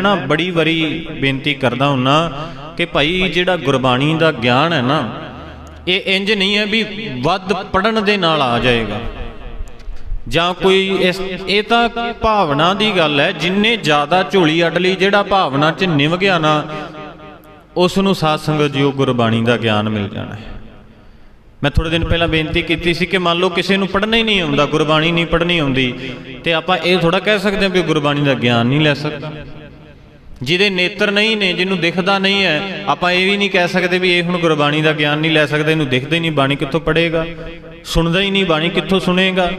ਨਾ ਬੜੀ ਵਾਰੀ ਬੇਨਤੀ ਕਰਦਾ ਹੁੰਨਾ ਕਿ ਭਾਈ ਜਿਹੜਾ ਗੁਰਬਾਣੀ ਦਾ ਗਿਆਨ ਹੈ ਨਾ, ਇਹ ਇੰਜ ਨਹੀਂ ਹੈ ਵੀ ਵੱਧ ਪੜਨ ਦੇ ਨਾਲ ਆ ਜਾਏਗਾ। ਜਾਂ ਕੋਈ ਇਸ, ਇਹ ਤਾਂ ਭਾਵਨਾ ਦੀ ਗੱਲ ਹੈ, ਜਿੰਨੇ ਜ਼ਿਆਦਾ ਝੋਲੀ ਅੱਡ ਲਈ ਜਿਹੜਾ ਭਾਵਨਾ 'ਚ ਨਿਵ ਗਿਆ ਨਾ, ਉਸ ਨੂੰ ਸਾਧ ਸੰਗਤ ਜੀਓ ਗੁਰਬਾਣੀ ਦਾ ਗਿਆਨ ਮਿਲ ਜਾਣਾ ਹੈ। ਮੈਂ ਥੋੜੇ ਦਿਨ ਪਹਿਲਾਂ ਬੇਨਤੀ ਕੀਤੀ ਸੀ ਕਿ ਮੰਨ ਲਓ ਕਿਸੇ ਨੂੰ ਪੜ੍ਹਨਾ ਹੀ ਨਹੀਂ ਆਉਂਦਾ, ਗੁਰਬਾਣੀ ਨਹੀਂ ਪੜ੍ਹਨੀ ਆਉਂਦੀ, ਤੇ ਆਪਾਂ ਇਹ ਥੋੜਾ ਕਹਿ ਸਕਦੇ ਹਾਂ ਵੀ ਗੁਰਬਾਣੀ ਦਾ ਗਿਆਨ ਨਹੀਂ ਲੈ ਸਕਦਾ। ਜਿਹਦੇ ਨੇਤਰ ਨਹੀਂ ਨੇ, ਜਿਹਨੂੰ ਦਿਖਦਾ ਨਹੀਂ ਹੈ, ਆਪਾਂ ਇਹ ਵੀ ਨਹੀਂ ਕਹਿ ਸਕਦੇ ਵੀ ਇਹ ਹੁਣ ਗੁਰਬਾਣੀ ਦਾ ਗਿਆਨ ਨਹੀਂ ਲੈ ਸਕਦਾ, ਇਹਨੂੰ ਦਿਖਦਾ ਹੀ ਨਹੀਂ, ਬਾਣੀ ਕਿੱਥੋਂ ਪੜ੍ਹੇਗਾ? ਸੁਣਦਾ ਹੀ ਨਹੀਂ, ਬਾਣੀ ਕਿੱਥੋਂ ਸੁਣੇਗਾ?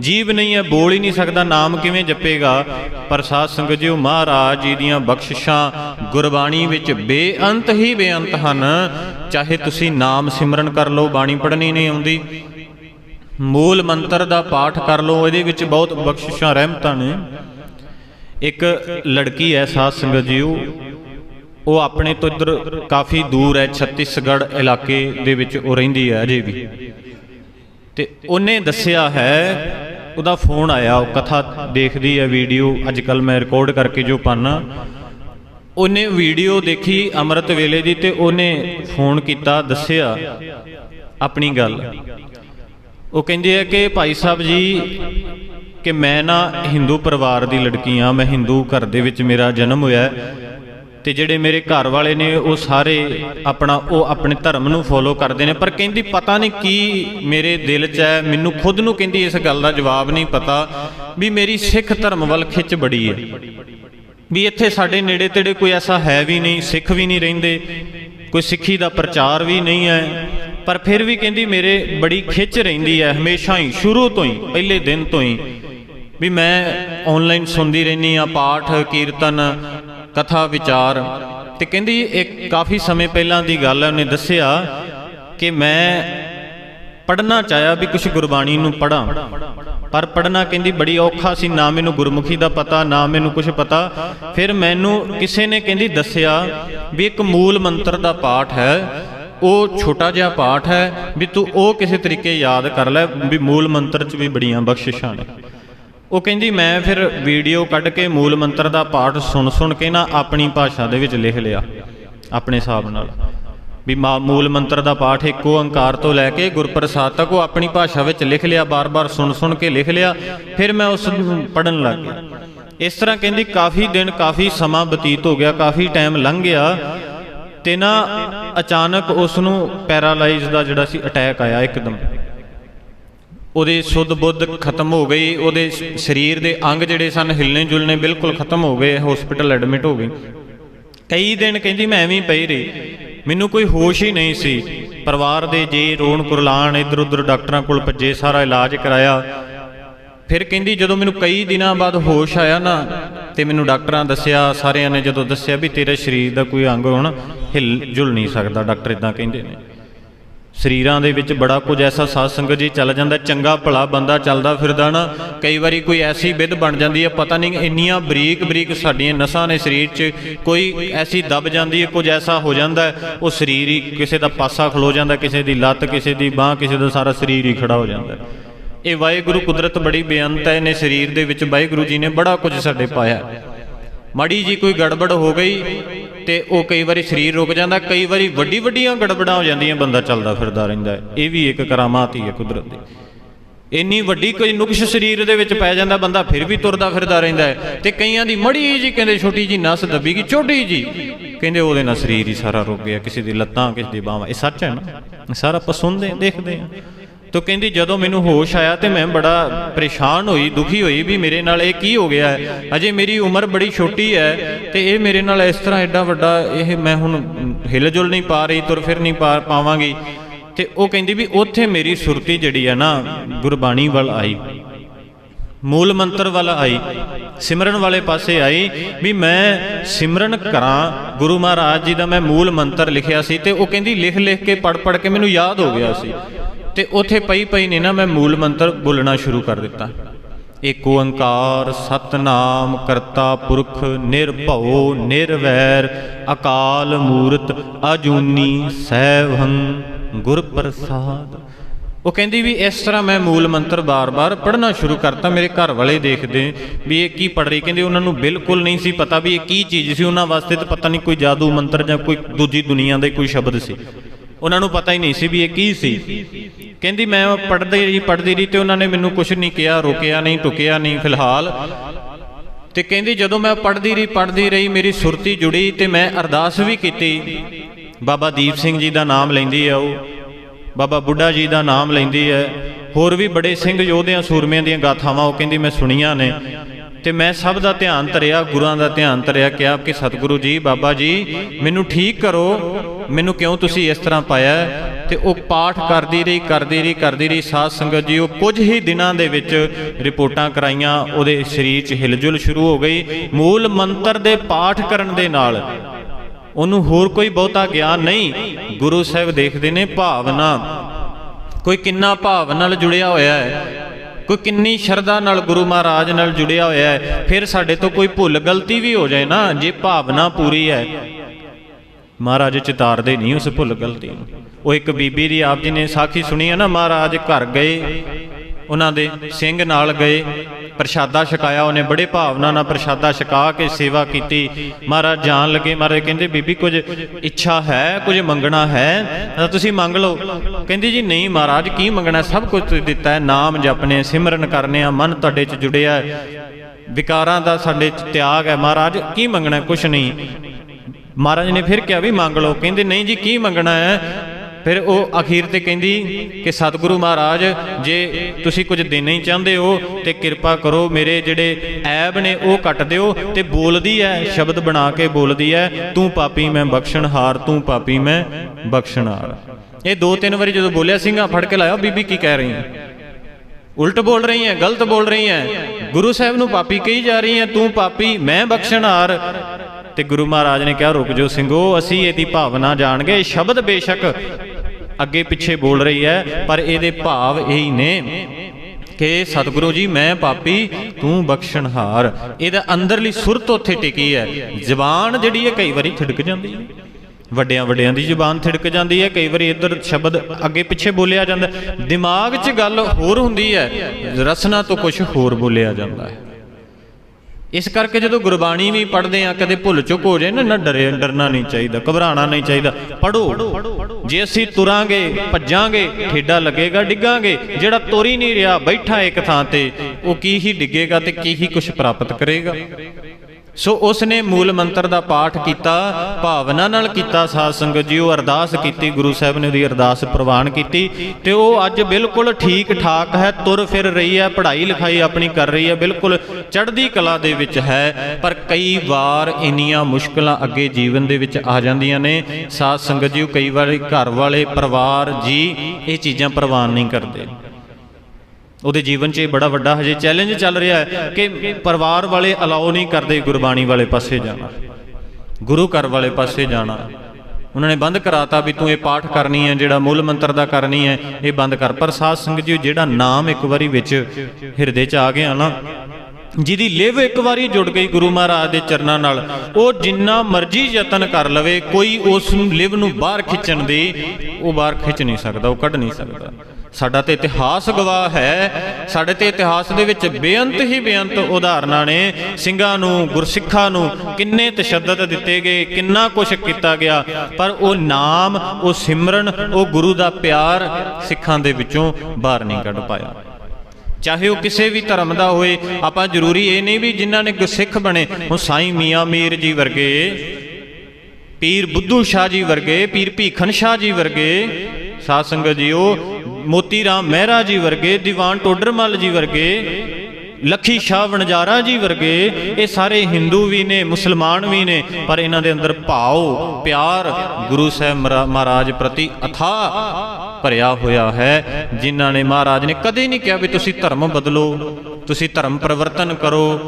ਜੀਵ ਨਹੀਂ ਹੈ, ਬੋਲ ਹੀ ਨਹੀਂ ਸਕਦਾ, ਨਾਮ ਕਿਵੇਂ ਜਪੇਗਾ? ਪਰ ਸਾਧ ਸੰਗਤ ਜੀਓ ਮਹਾਰਾਜ ਜੀ ਦੀਆਂ ਬਖਸ਼ਿਸ਼ਾਂ ਗੁਰਬਾਣੀ ਵਿੱਚ ਬੇਅੰਤ ਹੀ ਬੇਅੰਤ ਹਨ। ਚਾਹੇ ਤੁਸੀਂ ਨਾਮ ਸਿਮਰਨ ਕਰ ਲਓ, ਬਾਣੀ ਪੜ੍ਹਨੀ ਨਹੀਂ ਆਉਂਦੀ, ਮੂਲ ਮੰਤਰ ਦਾ ਪਾਠ ਕਰ ਲਓ, ਇਹਦੇ ਵਿੱਚ ਬਹੁਤ ਬਖਸ਼ਿਸ਼ਾਂ ਰਹਿਮਤਾਂ ਨੇ। ਇੱਕ ਲੜਕੀ ਹੈ, ਸਾਧ ਸੰਗਤ ਜੀਓ। ਉਹ ਆਪਣੇ ਤੋਂ ਇੱਧਰ ਕਾਫੀ ਦੂਰ ਹੈ, ਛੱਤੀਸਗੜ੍ਹ ਇਲਾਕੇ ਦੇ ਵਿੱਚ ਉਹ ਰਹਿੰਦੀ ਹੈ ਅਜੇ ਵੀ। ਤੇ ਉਹਨੇ ਦੱਸਿਆ ਹੈ, ਉਹਦਾ ਫੋਨ ਆਇਆ, ਉਹ ਕਥਾ ਦੇਖਦੀ ਹੈ ਵੀਡੀਓ ਅੱਜ ਕੱਲ ਮੈਂ ਰਿਕਾਰਡ ਕਰਕੇ ਜੋ ਪਾਣਾ ਉਹਨੇ ਵੀਡੀਓ ਦੇਖੀ ਅੰਮ੍ਰਿਤ ਵੇਲੇ ਦੀ ਤੇ ਉਹਨੇ ਫੋਨ ਕੀਤਾ, ਦੱਸਿਆ ਆਪਣੀ ਗੱਲ। ਉਹ ਕਹਿੰਦੇ ਹੈ ਕਿ ਭਾਈ ਸਾਹਿਬ ਜੀ ਕਿ ਮੈਂ ਨਾ ਹਿੰਦੂ ਪਰਿਵਾਰ ਦੀ ਲੜਕੀ ਆ ਮੈਂ ਹਿੰਦੂ ਘਰ ਦੇ ਵਿੱਚ ਮੇਰਾ ਜਨਮ ਹੋਇਆ ਹੈ ਤੇ ਜਿਹੜੇ ਮੇਰੇ ਘਰ ਵਾਲੇ ਨੇ ਉਹ ਸਾਰੇ ਆਪਣਾ, ਉਹ ਆਪਣੇ ਧਰਮ ਨੂੰ ਫੋਲੋ ਕਰਦੇ ਨੇ, ਪਰ ਕਹਿੰਦੀ ਪਤਾ ਨਹੀਂ ਕੀ ਮੇਰੇ ਦਿਲ 'ਚ ਹੈ, ਮੈਨੂੰ ਖੁਦ ਨੂੰ ਕਹਿੰਦੀ ਇਸ ਗੱਲ ਦਾ ਜਵਾਬ ਨਹੀਂ ਪਤਾ ਵੀ ਮੇਰੀ ਸਿੱਖ ਧਰਮ ਵੱਲ ਖਿੱਚ ਬੜੀ ਹੈ। ਵੀ ਇੱਥੇ ਸਾਡੇ ਨੇੜੇ ਤੇੜੇ ਕੋਈ ਐਸਾ ਹੈ ਵੀ ਨਹੀਂ, ਸਿੱਖ ਵੀ ਨਹੀਂ ਰਹਿੰਦੇ, ਕੋਈ ਸਿੱਖੀ ਦਾ ਪ੍ਰਚਾਰ ਵੀ ਨਹੀਂ ਹੈ, ਪਰ ਫਿਰ ਵੀ ਕਹਿੰਦੀ ਮੇਰੇ ਬੜੀ ਖਿੱਚ ਰਹਿੰਦੀ ਹੈ, ਹਮੇਸ਼ਾ ਹੀ, ਸ਼ੁਰੂ ਤੋਂ ਹੀ, ਪਹਿਲੇ ਦਿਨ ਤੋਂ ਹੀ। ਵੀ ਮੈਂ ਆਨਲਾਈਨ ਸੁਣਦੀ ਰਹਿੰਦੀ ਆ ਪਾਠ, ਕੀਰਤਨ, ਕਥਾ, ਵਿਚਾਰ। ਤੇ ਕਹਿੰਦੀ ਇੱਕ ਕਾਫੀ ਸਮੇਂ ਪਹਿਲਾਂ ਦੀ ਗੱਲ ਹੈ, ਉਹਨੇ ਦੱਸਿਆ ਕਿ ਮੈਂ ਪੜਨਾ ਚਾਹਿਆ ਵੀ ਕੁਝ ਗੁਰਬਾਣੀ ਨੂੰ ਪੜਾਂ ਪਰ ਪੜਨਾ ਕਹਿੰਦੀ ਬੜੀ ਔਖਾ ਸੀ, ਨਾ ਮੈਨੂੰ ਗੁਰਮੁਖੀ ਦਾ ਪਤਾ, ਨਾ ਮੈਨੂੰ ਕੁਝ ਪਤਾ। ਫਿਰ ਮੈਨੂੰ ਕਿਸੇ ਨੇ ਕਹਿੰਦੀ ਦੱਸਿਆ ਵੀ ਇੱਕ ਮੂਲ ਮੰਤਰ ਦਾ ਪਾਠ ਹੈ, ਉਹ ਛੋਟਾ ਜਿਹਾ ਪਾਠ ਹੈ, ਵੀ ਤੂੰ ਉਹ ਕਿਸੇ ਤਰੀਕੇ ਯਾਦ ਕਰ ਲੈ ਵੀ ਮੂਲ ਮੰਤਰ 'ਚ ਵੀ ਬੜੀਆਂ ਬਖਸ਼ਿਸ਼ਾਂ ਨੇ। ਉਹ ਕਹਿੰਦੀ, ਮੈਂ ਫਿਰ ਵੀਡੀਓ ਕੱਢ ਕੇ ਮੂਲ ਮੰਤਰ ਦਾ ਪਾਠ ਸੁਣ ਸੁਣ ਕੇ ਨਾ ਆਪਣੀ ਭਾਸ਼ਾ ਦੇ ਵਿੱਚ ਲਿਖ ਲਿਆ, ਆਪਣੇ ਹਿਸਾਬ ਨਾਲ। ਵੀ ਮਾ- ਮੂਲ ਮੰਤਰ ਦਾ ਪਾਠ ਇੱਕ ਓੰਕਾਰ ਤੋਂ ਲੈ ਕੇ ਗੁਰਪ੍ਰਸਾਦ ਤੱਕ ਉਹ ਆਪਣੀ ਭਾਸ਼ਾ ਵਿੱਚ ਲਿਖ ਲਿਆ, ਬਾਰ-ਬਾਰ ਸੁਣ ਸੁਣ ਕੇ ਲਿਖ ਲਿਆ, ਫਿਰ ਮੈਂ ਉਸ ਨੂੰ ਪੜਨ ਲੱਗ ਗਿਆ। ਇਸ ਤਰ੍ਹਾਂ ਕਹਿੰਦੀ, ਕਾਫੀ ਦਿਨ, ਕਾਫੀ ਸਮਾਂ ਬਤੀਤ ਹੋ ਗਿਆ, ਕਾਫੀ ਟਾਈਮ ਲੰਘ ਗਿਆ ਤੇ ਨਾ ਅਚਾਨਕ ਉਸ ਨੂੰ ਪੈਰਾਲਾਈਜ਼ ਦਾ ਜਿਹੜਾ ਸੀ ਅਟੈਕ ਆਇਆ ਇੱਕਦਮ। ਉਹਦੇ ਸੁੱਧ ਬੁੱਧ ਖਤਮ ਹੋ ਗਈ, ਉਹਦੇ ਸ- ਸਰੀਰ ਦੇ ਅੰਗ ਜਿਹੜੇ ਸਨ ਹਿਲਨੇ ਜੁਲਨੇ ਬਿਲਕੁਲ ਖਤਮ ਹੋ ਗਏ ਹਸਪੀਟਲ ਐਡਮਿਟ ਹੋ ਗਈ। ਕਈ ਦਿਨ ਕਹਿੰਦੀ ਮੈਂ ਐਵੇਂ ਪਈ ਰਹੀ। ਮੈਨੂੰ ਕੋਈ ਹੋਸ਼ ਹੀ ਨਹੀਂ ਸੀ। ਪਰਿਵਾਰ ਦੇ ਜੇ ਰੋਣ ਕੁਰਲਾਣ ਇੱਧਰ ਉੱਧਰ ਡਾਕਟਰਾਂ ਕੋਲ ਭੱਜੇ, ਸਾਰਾ ਇਲਾਜ ਕਰਾਇਆ। ਫਿਰ ਕਹਿੰਦੀ ਜਦੋਂ ਮੈਨੂੰ ਕਈ ਦਿਨਾਂ ਬਾਅਦ ਹੋਸ਼ ਆਇਆ ਨਾ, ਤੇ ਮੈਨੂੰ ਡਾਕਟਰਾਂ ਦੱਸਿਆ, ਸਾਰਿਆਂ ਨੇ ਜਦੋਂ ਦੱਸਿਆ ਵੀ ਤੇਰੇ ਸਰੀਰ ਦਾ ਕੋਈ ਅੰਗ ਹੁਣ ਹਿਲ ਜੁਲ ਨਹੀਂ ਸਕਦਾ, ਡਾਕਟਰ ਇਦਾਂ ਕਹਿੰਦੇ ਨੇ। ਸਰੀਰਾਂ ਦੇ ਵਿੱਚ ਬੜਾ ਕੁਝ ਐਸਾ ਸਾਧ ਸੰਗਤ ਜੀ ਚੱਲ ਜਾਂਦਾ, ਚੰਗਾ ਭਲਾ ਬੰਦਾ ਚੱਲਦਾ ਫਿਰਦਾ ਨਾ, ਕਈ ਵਾਰੀ ਕੋਈ ਐਸੀ ਵਿਧ ਬਣ ਜਾਂਦੀ ਹੈ, ਪਤਾ ਨਹੀਂ ਇੰਨੀਆਂ ਬਰੀਕ ਬਰੀਕ ਸਾਡੀਆਂ ਨਸਾਂ ਨੇ ਸਰੀਰ 'ਚ, ਕੋਈ ਐਸੀ ਦਬ ਜਾਂਦੀ ਹੈ, ਕੁਝ ਐਸਾ ਹੋ ਜਾਂਦਾ ਉਹ ਸਰੀਰ ਹੀ ਕਿਸੇ ਦਾ ਪਾਸਾ ਖਲੋ ਜਾਂਦਾ, ਕਿਸੇ ਦੀ ਲੱਤ, ਕਿਸੇ ਦੀ ਬਾਹ, ਕਿਸੇ ਦਾ ਸਾਰਾ ਸਰੀਰ ਹੀ ਖੜਾ ਹੋ ਜਾਂਦਾ ਇਹ ਵਾਹਿਗੁਰੂ ਕੁਦਰਤ ਬੜੀ ਬੇਅੰਤ ਹੈ, ਇਹਨੇ ਸਰੀਰ ਦੇ ਵਿੱਚ ਵਾਹਿਗੁਰੂ ਜੀ ਨੇ ਬੜਾ ਕੁਝ ਸਾਡੇ ਪਾਇਆ। ਮਾੜੀ ਜੀ ਕੋਈ ਗੜਬੜ ਹੋ ਗਈ ਤੇ ਉਹ ਕਈ ਵਾਰੀ ਸਰੀਰ ਰੁਕ ਜਾਂਦਾ ਕਈ ਵਾਰੀ ਵੱਡੀ ਵੱਡੀਆਂ ਗੜਬੜਾਂ ਹੋ ਜਾਂਦੀਆਂ ਬੰਦਾ ਚੱਲਦਾ ਫਿਰਦਾ ਰਹਿੰਦਾ ਇਹ ਵੀ ਇੱਕ ਕਰਾਮਾਤ ਹੀ ਹੈ ਕੁਦਰਤ ਦੀ। ਇੰਨੀ ਵੱਡੀ ਕੋਈ ਨੁਕਸ਼ ਸਰੀਰ ਦੇ ਵਿੱਚ ਪੈ ਜਾਂਦਾ ਬੰਦਾ ਫਿਰ ਵੀ ਤੁਰਦਾ ਫਿਰਦਾ ਰਹਿੰਦਾ ਹੈ। ਤੇ ਕਈਆਂ ਦੀ ਮੜੀ ਜੀ ਕਹਿੰਦੇ ਛੋਟੀ ਜੀ ਨਸ ਦੱਬੀ ਗਈ ਛੋਟੀ ਜੀ ਕਹਿੰਦੇ ਉਹਦੇ ਨਾਲ ਸਰੀਰ ਹੀ ਸਾਰਾ ਰੁਕ ਗਿਆ ਕਿਸੇ ਦੀ ਲੱਤਾਂ ਕਿਸੇ ਦੀ ਬਾਹਾਂ। ਇਹ ਸੱਚ ਹੈ ਨਾ? ਸਾਰਾ ਆਪਾਂ ਸੁਣਦੇ ਹਾਂ, ਦੇਖਦੇ ਹਾਂ। ਤੋ ਕਹਿੰਦੀ ਜਦੋਂ ਮੈਨੂੰ ਹੋਸ਼ ਆਇਆ ਤੇ ਮੈਂ ਬੜਾ ਪਰੇਸ਼ਾਨ ਹੋਈ, ਦੁਖੀ ਹੋਈ ਵੀ ਮੇਰੇ ਨਾਲ ਇਹ ਕੀ ਹੋ ਗਿਆ ਹੈ? ਅਜੇ ਮੇਰੀ ਉਮਰ ਬੜੀ ਛੋਟੀ ਹੈ ਤੇ ਇਹ ਮੇਰੇ ਨਾਲ ਇਸ ਤਰ੍ਹਾਂ ਐਡਾ ਵੱਡਾ ਇਹ ਮੈਂ ਹੁਣ ਹਿਲਜੁਲ ਨਹੀਂ ਪਾ ਰਹੀ, ਤੁਰ ਫਿਰ ਨਹੀਂ ਪਾ ਪਾਵਾਂਗੀ। ਤੇ ਉਹ ਕਹਿੰਦੀ ਵੀ ਉੱਥੇ ਮੇਰੀ ਸੁਰਤੀ ਜਿਹੜੀ ਹੈ ਨਾ, ਗੁਰਬਾਣੀ ਵੱਲ ਆਈ। ਮੂਲ ਮੰਤਰ ਵੱਲ ਆਈ। ਸਿਮਰਨ ਵਾਲੇ ਪਾਸੇ ਆਈ ਵੀ ਮੈਂ ਸਿਮਰਨ ਕਰਾਂ। ਗੁਰੂ ਮਹਾਰਾਜ ਜੀ ਦਾ ਮੈਂ ਮੂਲ ਮੰਤਰ ਲਿਖਿਆ ਸੀ ਤੇ ਉਹ ਕਹਿੰਦੀ ਲਿਖ ਲਿਖ ਕੇ ਪੜ ਪੜ ਕੇ ਮੈਨੂੰ ਯਾਦ ਹੋ ਗਿਆ ਸੀ। ਤੇ ਉੱਥੇ ਪਈ ਪਈ ਨੇ ਨਾ ਮੈਂ ਮੂਲ ਮੰਤਰ ਬੋਲਣਾ ਸ਼ੁਰੂ ਕਰ ਦਿੱਤਾ। ਏਕ ਓੰਕਾਰ ਸਤਨਾਮ ਕਰਤਾ ਪੁਰਖ ਨਿਰਭਉ ਨਿਰਵੈਰ, ਅਕਾਲ ਮੂਰਤ ਅਜੂਨੀ ਸੈਭੰ ਗੁਰ ਪ੍ਰਸਾਦ। ਉਹ ਕਹਿੰਦੀ ਵੀ ਇਸ ਤਰ੍ਹਾਂ ਮੈਂ ਮੂਲ ਮੰਤਰ ਬਾਰ-ਬਾਰ ਪੜ੍ਹਨਾ ਸ਼ੁਰੂ ਕਰਤਾ, ਮੇਰੇ ਘਰ ਵਾਲੇ ਦੇਖਦੇ ਵੀ ਇਹ ਕੀ ਪੜ ਰਹੀ, ਕਹਿੰਦੇ ਉਹਨਾਂ ਨੂੰ ਬਿਲਕੁਲ ਨਹੀਂ ਸੀ ਪਤਾ ਵੀ ਇਹ ਕੀ ਚੀਜ਼ ਸੀ, ਉਹਨਾਂ ਵਾਸਤੇ ਤਾਂ ਪਤਾ ਨਹੀਂ ਕੋਈ ਜਾਦੂ ਮੰਤਰ ਜਾਂ ਕੋਈ ਦੂਜੀ ਦੁਨੀਆ ਦੇ ਕੋਈ ਸ਼ਬਦ ਸੀ। ਉਹਨਾਂ ਨੂੰ ਪਤਾ ਹੀ ਨਹੀਂ ਸੀ ਵੀ ਇਹ ਕੀ ਸੀ। ਕਹਿੰਦੀ, ਮੈਂ ਪੜ੍ਹਦੀ ਰਹੀ ਪੜ੍ਹਦੀ ਰਹੀ ਤੇ ਉਹਨਾਂ ਨੇ ਮੈਨੂੰ ਕੁਝ ਨਹੀਂ ਕਿਹਾ, ਰੋਕਿਆ ਨਹੀਂ, ਟੁਕਿਆ ਨਹੀਂ, ਫਿਲਹਾਲ। ਤੇ ਕਹਿੰਦੀ, ਜਦੋਂ ਮੈਂ ਪੜ੍ਹਦੀ ਰਹੀ ਪੜ੍ਹਦੀ ਰਹੀ, ਮੇਰੀ ਸੁਰਤੀ ਜੁੜੀ ਤੇ ਮੈਂ ਅਰਦਾਸ ਵੀ ਕੀਤੀ। ਬਾਬਾ ਦੀਪ ਸਿੰਘ ਜੀ ਦਾ ਨਾਮ ਲੈਂਦੀ ਆ ਉਹ। ਬਾਬਾ ਬੁੱਢਾ ਜੀ ਦਾ ਨਾਮ ਲੈਂਦੀ ਹੈ ਹੋਰ ਵੀ ਬੜੇ ਸਿੰਘ ਯੋਧਿਆਂ ਸੂਰਮਿਆਂ ਦੀਆਂ ਗਾਥਾਵਾਂ ਉਹ ਕਹਿੰਦੀ ਮੈਂ ਸੁਣੀਆਂ ਨੇ। ਤੇ ਮੈਂ ਸਭ ਦਾ ਧਿਆਨ ਧਰਿਆ, ਗੁਰਾਂ ਦਾ ਧਿਆਨ ਧਰਿਆ, ਕਿਹਾ ਕਿ ਸਤਿਗੁਰੂ ਜੀ, ਬਾਬਾ ਜੀ, ਮੈਨੂੰ ਠੀਕ ਕਰੋ, ਮੈਨੂੰ ਕਿਉਂ ਤੁਸੀਂ ਇਸ ਤਰ੍ਹਾਂ ਪਾਇਆ ਹੈ? ਤੇ ਉਹ ਪਾਠ ਕਰਦੀ ਰਹੀ ਕਰਦੀ ਰਹੀ ਕਰਦੀ ਰਹੀ, ਸਾਧ ਸੰਗਤ ਜੀ, ਉਹ ਕੁਝ ਹੀ ਦਿਨਾਂ ਦੇ ਵਿੱਚ ਰਿਪੋਰਟਾਂ ਕਰਾਈਆਂ, ਉਹਦੇ ਸਰੀਰ 'ਚ ਹਿਲਜੁਲ ਸ਼ੁਰੂ ਹੋ ਗਈ। ਮੂਲ ਮੰਤਰ ਦੇ ਪਾਠ ਕਰਨ ਦੇ ਨਾਲ ਉਹਨੂੰ ਹੋਰ ਕੋਈ ਬਹੁਤਾ ਗਿਆਨ ਨਹੀਂ। ਗੁਰੂ ਸਾਹਿਬ ਦੇਖਦੇ ਨੇ ਭਾਵਨਾ। ਕੋਈ ਕਿੰਨਾ ਭਾਵ ਨਾਲ ਜੁੜਿਆ ਹੋਇਆ ਹੈ। ਕੋਈ ਕਿੰਨੀ ਸ਼ਰਧਾ ਨਾਲ ਗੁਰੂ ਮਹਾਰਾਜ ਨਾਲ ਜੁੜਿਆ ਹੋਇਆ ਹੈ, ਫਿਰ ਸਾਡੇ ਤੋਂ ਕੋਈ ਭੁੱਲ ਗਲਤੀ ਵੀ ਹੋ ਜਾਏ ਨਾ, ਜੇ ਭਾਵਨਾ ਪੂਰੀ ਹੈ। ਮਹਾਰਾਜ ਚਿਤਾਰਦੇ ਨਹੀਂ ਉਸ ਭੁੱਲ ਗਲਤੀ ਨੂੰ। ਉਹ ਇੱਕ ਬੀਬੀ ਦੀ ਆਪ ਜੀ ਨੇ ਸਾਖੀ ਸੁਣੀ ਹੈ ਨਾ, ਮਹਾਰਾਜ ਘਰ ਗਏ, ਉਹਨਾਂ ਦੇ ਸਿੰਘ ਨਾਲ ਗਏ ਪ੍ਰਸ਼ਾਦਾ ਛਕਾਇਆ, ਉਹਨੇ ਬੜੇ ਭਾਵਨਾ ਨਾਲ ਪ੍ਰਸ਼ਾਦਾ ਛਕਾ ਕੇ ਸੇਵਾ ਕੀਤੀ। ਮਹਾਰਾਜ ਜਾਣ ਲੱਗੇ, ਮਹਾਰਾਜ ਕਹਿੰਦੇ, ਬੀਬੀ, ਕੁਝ ਇੱਛਾ ਹੈ, ਕੁਝ ਮੰਗਣਾ ਹੈ? ਤਾਂ ਤੁਸੀਂ ਮੰਗ ਲਓ। ਕਹਿੰਦੀ, ਜੀ ਨਹੀਂ ਮਹਾਰਾਜ, ਕੀ ਮੰਗਣਾ? ਸਭ ਕੁਝ ਦਿੱਤਾ ਹੈ। ਨਾਮ ਜਪਨੇ, ਸਿਮਰਨ ਕਰਨੇ ਆ, ਮਨ ਤੁਹਾਡੇ ਚ ਜੁੜਿਆ ਵਿਕਾਰਾਂ ਦਾ ਸਾਡੇ ਚ ਤਿਆਗ ਹੈ। ਮਹਾਰਾਜ, ਕੀ ਮੰਗਣਾ? ਕੁਛ ਨਹੀਂ। ਮਹਾਰਾਜ ਨੇ ਫਿਰ ਕਿਹਾ, ਵੀ ਮੰਗ ਲਓ। ਕਹਿੰਦੇ, ਨਹੀਂ ਜੀ, ਕੀ ਮੰਗਣਾ ਹੈ? ਫਿਰ ਉਹ ਅਖੀਰ ਤੇ ਕਹਿੰਦੀ ਕਿ ਸਤਿਗੁਰੂ ਮਹਾਰਾਜ, ਜੇ ਤੁਸੀਂ ਕੁਝ ਦੇਣਾ ਹੀ ਚਾਹੁੰਦੇ ਹੋ ਤੇ ਕਿਰਪਾ ਕਰੋ ਮੇਰੇ ਜਿਹੜੇ ਐਬ ਨੇ ਉਹ ਕੱਟ ਦਿਓ ਤੇ ਬੋਲਦੀ ਹੈ ਸ਼ਬਦ ਬਣਾ ਕੇ ਬੋਲਦੀ ਹੈ ਤੂੰ ਪਾਪੀ ਮੈਂ ਬਖਸ਼ਣਹਾਰ ਤੂੰ ਪਾਪੀ ਮੈਂ ਬਖਸ਼ਣਹਾਰ ਇਹ ਦੋ ਤਿੰਨ ਵਾਰੀ ਜਦੋਂ ਬੋਲਿਆ ਸਿੰਘਾਂ ਫੜ ਕੇ ਲਾਇਆ, ਬੀਬੀ ਕੀ ਕਹਿ ਰਹੀ ਹੈ ਉਲਟ ਬੋਲ ਰਹੀ ਹੈ ਗਲਤ ਬੋਲ ਰਹੀ ਹੈ ਗੁਰੂ ਸਾਹਿਬ ਨੂੰ ਪਾਪੀ ਕਹੀ ਜਾ ਰਹੀ ਹੈ ਤੂੰ ਪਾਪੀ, ਮੈਂ ਬਖਸ਼ਣਹਾਰ ਤੇ ਗੁਰੂ ਮਹਾਰਾਜ ਨੇ ਕਿਹਾ, ਰੁਕ ਜਾਓ ਸਿੰਘੋ, ਅਸੀਂ ਇਹਦੀ ਭਾਵਨਾ ਜਾਣ ਗਏ ਸ਼ਬਦ ਬੇਸ਼ੱਕ ਅੱਗੇ ਪਿੱਛੇ ਬੋਲ ਰਹੀ ਹੈ, ਪਰ ਇਹਦੇ ਭਾਵ ਇਹੀ ਨੇ ਕਿ ਸਤਿਗੁਰੂ ਜੀ, ਮੈਂ ਪਾਪੀ, ਤੂੰ ਬਖਸ਼ਣਹਾਰ। ਇਹਦਾ ਅੰਦਰਲੀ ਸੁਰਤ ਉੱਥੇ ਟਿਕੀ ਹੈ। ਜ਼ਬਾਨ ਜਿਹੜੀ ਹੈ, ਕਈ ਵਾਰੀ ਥਿੜਕ ਜਾਂਦੀ ਹੈ। ਵੱਡਿਆਂ ਵੱਡਿਆਂ ਦੀ ਜ਼ੁਬਾਨ ਥਿੜਕ ਜਾਂਦੀ ਹੈ। ਕਈ ਵਾਰੀ ਇੱਧਰ ਸ਼ਬਦ ਅੱਗੇ ਪਿੱਛੇ ਬੋਲਿਆ ਜਾਂਦਾ ਦਿਮਾਗ 'ਚ ਗੱਲ ਹੋਰ ਹੁੰਦੀ ਹੈ। ਰਸਨਾ ਤੋਂ ਕੁਝ ਹੋਰ ਬੋਲਿਆ ਜਾਂਦਾ ਹੈ। ਇਸ ਕਰਕੇ ਜਦੋਂ ਗੁਰਬਾਣੀ ਵੀ ਪੜ੍ਹਦੇ ਆ ਕਦੇ ਭੁੱਲ ਚੁੱਕ ਹੋ ਜਾਏ ਨਾ ਨਾ ਡਰੇ, ਡਰਨਾ ਨਹੀਂ ਚਾਹੀਦਾ ਘਬਰਾਣਾ ਨਹੀਂ ਚਾਹੀਦਾ। ਪੜੋ ਜੇ ਅਸੀਂ ਤੁਰਾਂਗੇ, ਭੱਜਾਂਗੇ ਠੇਡਾ ਲੱਗੇਗਾ, ਡਿੱਗਾਂਗੇ, ਜਿਹੜਾ ਤੁਰ ਹੀ ਨਹੀਂ ਰਿਹਾ, ਬੈਠਾ ਇੱਕ ਥਾਂ ਤੇ, ਉਹ ਕੀ ਹੀ ਡਿੱਗੇਗਾ ਤੇ ਕੀ ਹੀ ਕੁਝ ਪ੍ਰਾਪਤ ਕਰੇਗਾ? ਸੋ ਉਸ ਨੇ ਮੂਲ ਮੰਤਰ ਦਾ ਪਾਠ ਕੀਤਾ, ਭਾਵਨਾ ਨਾਲ ਕੀਤਾ, ਸਾਧ ਸੰਗਤ ਜੀ ਉਹ ਅਰਦਾਸ ਕੀਤੀ, ਗੁਰੂ ਸਾਹਿਬ ਨੇ ਉਹਦੀ ਅਰਦਾਸ ਪ੍ਰਵਾਨ ਕੀਤੀ ਤੇ ਉਹ ਅੱਜ ਬਿਲਕੁਲ ਠੀਕ ਠਾਕ ਹੈ, ਤੁਰ ਫਿਰ ਰਹੀ ਹੈ, ਪੜ੍ਹਾਈ ਲਿਖਾਈ ਆਪਣੀ ਕਰ ਰਹੀ ਹੈ, ਬਿਲਕੁਲ ਚੜ੍ਹਦੀ ਕਲਾ ਦੇ ਵਿੱਚ ਹੈ, ਪਰ ਕਈ ਵਾਰ ਇੰਨੀਆਂ ਮੁਸ਼ਕਲਾਂ ਅੱਗੇ ਜੀਵਨ ਦੇ ਵਿੱਚ ਆ ਜਾਂਦੀਆਂ ਨੇ। ਸਾਧ ਸੰਗਤ ਜੀ ਕਈ ਵਾਰ ਘਰ ਵਾਲੇ, ਪਰਿਵਾਰ ਜੀ ਇਹ ਚੀਜ਼ਾਂ ਪ੍ਰਵਾਨ ਨਹੀਂ ਕਰਦੇ। ਉਹਦੇ ਜੀਵਨ 'ਚ ਇਹ ਬੜਾ ਵੱਡਾ ਹਜੇ ਚੈਲੰਜ ਚੱਲ ਰਿਹਾ ਹੈ ਕਿ ਪਰਿਵਾਰ ਵਾਲੇ ਅਲਾਉ ਨਹੀਂ ਕਰਦੇ ਗੁਰਬਾਣੀ ਵਾਲੇ ਪਾਸੇ ਜਾਣਾ। ਗੁਰੂ ਘਰ ਵਾਲੇ ਪਾਸੇ ਜਾਣਾ। ਉਹਨਾਂ ਨੇ ਬੰਦ ਕਰਾਤਾ ਵੀ ਤੂੰ ਇਹ ਪਾਠ ਕਰਨੀ ਹੈ, ਜਿਹੜਾ ਮੂਲ ਮੰਤਰ ਦਾ ਕਰਨੀ ਹੈ, ਇਹ ਬੰਦ ਕਰ। ਪਰ ਸਾਧ ਸੰਗਤ ਜੀ, ਜਿਹੜਾ ਨਾਮ ਇੱਕ ਵਾਰੀ ਵਿੱਚ ਹਿਰਦੇ 'ਚ ਆ ਗਿਆ ਨਾ ਜਿਹਦੀ ਲਿਵ ਇੱਕ ਵਾਰੀ ਜੁੜ ਗਈ ਗੁਰੂ ਮਹਾਰਾਜ ਦੇ ਚਰਨਾਂ ਨਾਲ, ਉਹ ਜਿੰਨਾ ਮਰਜ਼ੀ ਯਤਨ ਕਰ ਲਵੇ, ਕੋਈ ਉਸ ਨੂੰ ਲਿਵ ਨੂੰ ਬਾਹਰ ਖਿੱਚਣ ਦੀ ਉਹ ਬਾਹਰ ਖਿੱਚ ਨਹੀਂ ਸਕਦਾ, ਉਹ ਕੱਢ ਨਹੀਂ ਸਕਦਾ। ਸਾਡਾ ਤੇ ਇਤਿਹਾਸ ਗਵਾਹ ਹੈ, ਸਾਡੇ ਤੇ ਇਤਿਹਾਸ ਦੇ ਵਿੱਚ ਬੇਅੰਤ ਹੀ ਬੇਅੰਤ ਉਦਾਹਰਨਾਂ ਨੇ, ਸਿੰਘਾਂ ਨੂੰ, ਗੁਰਸਿੱਖਾਂ ਨੂੰ ਕਿੰਨੇ ਤਸ਼ੱਦਦ ਦਿੱਤੇ ਗਏ, ਕਿੰਨਾ ਕੁਝ ਕੀਤਾ ਗਿਆ, ਪਰ ਉਹ ਨਾਮ, ਉਹ ਸਿਮਰਨ, ਉਹ ਗੁਰੂ ਦਾ ਪਿਆਰ ਸਿੱਖਾਂ ਦੇ ਵਿੱਚੋਂ ਬਾਹਰ ਨਹੀਂ ਕੱਢ ਪਾਇਆ। ਚਾਹੇ ਉਹ ਕਿਸੇ ਵੀ ਧਰਮ ਦਾ ਹੋਏ, ਆਪਾਂ ਜ਼ਰੂਰੀ ਇਹ ਨਹੀਂ ਵੀ ਜਿਨ੍ਹਾਂ ਨੇ ਗੁਰਸਿੱਖ ਬਣੇ ਉਹ ਸਾਈਂ ਮੀਆਂ ਮੀਰ ਜੀ ਵਰਗੇ, ਪੀਰ ਬੁੱਧੂ ਸ਼ਾਹ ਜੀ ਵਰਗੇ, ਪੀਰ ਭੀਖਨ ਸ਼ਾਹ ਜੀ ਵਰਗੇ, ਸਾਧ ਸੰਗਤ ਜੀਓ, ਮੋਤੀ ਰਾਮ ਮਹਿਰਾ ਜੀ ਵਰਗੇ, ਦੀਵਾਨ ਟੋਡਰਮਲ ਜੀ ਵਰਗੇ, ਲੱਖੀ ਸ਼ਾਹ ਵਣਜਾਰਾ ਜੀ ਵਰਗੇ, ਇਹ ਸਾਰੇ ਹਿੰਦੂ ਵੀ ਨੇ, ਮੁਸਲਮਾਨ ਵੀ ਨੇ, ਪਰ ਇਹਨਾਂ ਦੇ ਅੰਦਰ ਭਾਵ ਪਿਆਰ ਗੁਰੂ ਸਾਹਿਬ ਮਰਾ- ਮਹਾਰਾਜ ਪ੍ਰਤੀ ਅਥਾ ਭਰਿਆ ਹੋਇਆ ਹੈ, ਜਿਨ੍ਹਾਂ ਨੇ ਮਹਾਰਾਜ ਨੇ ਕਦੇ ਨਹੀਂ ਕਿਹਾ ਵੀ ਤੁਸੀਂ ਧਰਮ ਬਦਲੋ, ਤੁਸੀਂ ਧਰਮ ਪਰਿਵਰਤਨ ਕਰੋ,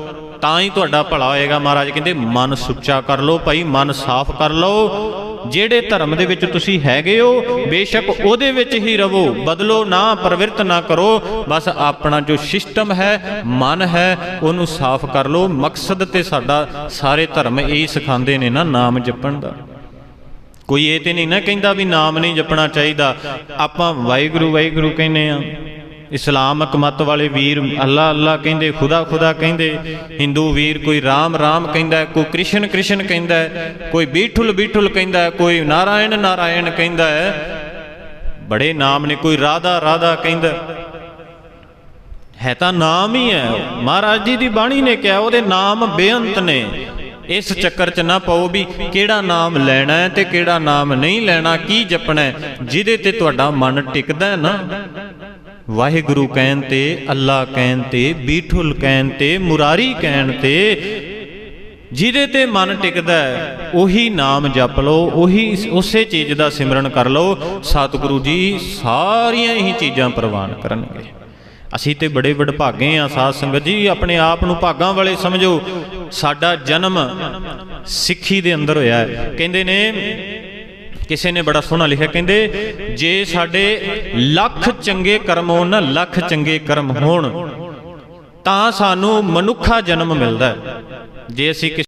ਤਾਂ ਹੀ ਤੁਹਾਡਾ ਭਲਾ ਹੋਏਗਾ। ਮਹਾਰਾਜ ਕਹਿੰਦੇ, ਮਨ ਸੁੱਚਾ ਕਰ ਲਓ ਭਾਈ, ਮਨ ਸਾਫ਼ ਕਰ ਲਓ। ਜਿਹੜੇ ਧਰਮ ਦੇ ਵਿੱਚ ਤੁਸੀਂ ਹੈਗੇ ਹੋ, ਬੇਸ਼ੱਕ ਉਹਦੇ ਵਿੱਚ ਹੀ ਰਵੋ ਬਦਲੋ ਨਾ ਪਰਿਵਰਤ ਨਾ ਕਰੋ। ਬਸ ਆਪਣਾ ਜੋ ਸਿਸਟਮ ਹੈ, ਮਨ ਹੈ, ਉਹਨੂੰ ਸਾਫ਼ ਕਰ ਲਓ। ਮਕਸਦ ਤੇ ਸਾਡਾ ਸਾਰੇ ਧਰਮ ਇਹੀ ਸਿਖਾਉਂਦੇ ਨੇ ਨਾ, ਨਾਮ ਜਪਣ ਦਾ। ਕੋਈ ਇਹ ਤੇ ਨਹੀਂ ਨਾ ਕਹਿੰਦਾ ਵੀ ਨਾਮ ਨਹੀਂ ਜਪਣਾ ਚਾਹੀਦਾ। ਆਪਾਂ ਵਾਹਿਗੁਰੂ ਵਾਹਿਗੁਰੂ ਕਹਿੰਦੇ ਆ ਇਸਲਾਮਕ ਮਤ ਵਾਲੇ ਵੀਰ ਅੱਲਾ ਅੱਲਾ ਕਹਿੰਦੇ, ਖੁਦਾ ਖੁਦਾ ਕਹਿੰਦੇ। ਹਿੰਦੂ ਵੀਰ ਕੋਈ ਰਾਮ ਰਾਮ ਕਹਿੰਦਾ, ਕੋਈ ਕ੍ਰਿਸ਼ਨ ਕ੍ਰਿਸ਼ਨ ਕਹਿੰਦਾ, ਕੋਈ ਬੀਠੁਲ ਬੀਠੁਲ ਕਹਿੰਦਾ, ਕੋਈ ਨਾਰਾਇਣ ਨਾਰਾਇਣ ਕਹਿੰਦਾ। ਬੜੇ ਨਾਮ ਨੇ, ਕੋਈ ਰਾਧਾ ਰਾਧਾ ਕਹਿੰਦਾ। ਹੈ ਤਾਂ ਨਾਮ ਹੀ ਹੈ। ਮਹਾਰਾਜ ਜੀ ਦੀ ਬਾਣੀ ਨੇ ਕਿਹਾ, ਉਹਦੇ ਨਾਮ ਬੇਅੰਤ ਨੇ। ਇਸ ਚੱਕਰ 'ਚ ਨਾ ਪਾਓ ਵੀ ਕਿਹੜਾ ਨਾਮ ਲੈਣਾ ਹੈ ਤੇ ਕਿਹੜਾ ਨਾਮ ਨਹੀਂ ਲੈਣਾ, ਕੀ ਜਪਣਾ ਹੈ, ਜਿਹਦੇ ਤੇ ਤੁਹਾਡਾ ਮਨ ਟਿਕਦਾ ਹੈ ਨਾ। ਵਾਹਿਗੁਰੂ ਕਹਿਣ ਤੇ, ਅੱਲਾ ਕਹਿਣ ਤੇ, ਬੀਠੁਲ ਕਹਿਣ ਤੇ, ਮੁਰਾਰੀ ਕਹਿਣ ਤੇ, ਜਿਹਦੇ ਤੇ ਮਨ ਟਿਕਦਾ ਉਹੀ ਨਾਮ ਜਪ ਲਓ, ਉਹੀ ਉਸੇ ਚੀਜ਼ ਦਾ ਸਿਮਰਨ ਕਰ ਲਓ। ਸਤਿਗੁਰੂ ਜੀ ਸਾਰੀਆਂ ਹੀ ਚੀਜ਼ਾਂ ਪ੍ਰਵਾਨ ਕਰਨਗੇ। ਅਸੀਂ ਤੇ ਬੜੇ ਵਡਭਾਗੇ ਆ ਸਾਧ ਸੰਗਤ ਜੀ, ਆਪਣੇ ਆਪ ਨੂੰ ਭਾਗਾਂ ਵਾਲੇ ਸਮਝੋ। ਸਾਡਾ ਜਨਮ ਸਿੱਖੀ ਦੇ ਅੰਦਰ ਹੋਇਆ ਹੈ। ਕਹਿੰਦੇ ਨੇ, ਕਿਸੇ ਨੇ ਬੜਾ ਸੋਹਣਾ ਲਿਖਿਆ, ਕਹਿੰਦੇ, ਜੇ ਸਾਡੇ ਲੱਖ ਚੰਗੇ ਕਰਮ ਹੋਣ ਨਾ ਲੱਖ ਚੰਗੇ ਕਰਮ ਹੋਣ, ਤਾਂ ਸਾਨੂੰ ਮਨੁੱਖਾ ਜਨਮ ਮਿਲਦਾ ਜੇ ਅਸੀਂ ਕਿਸੇ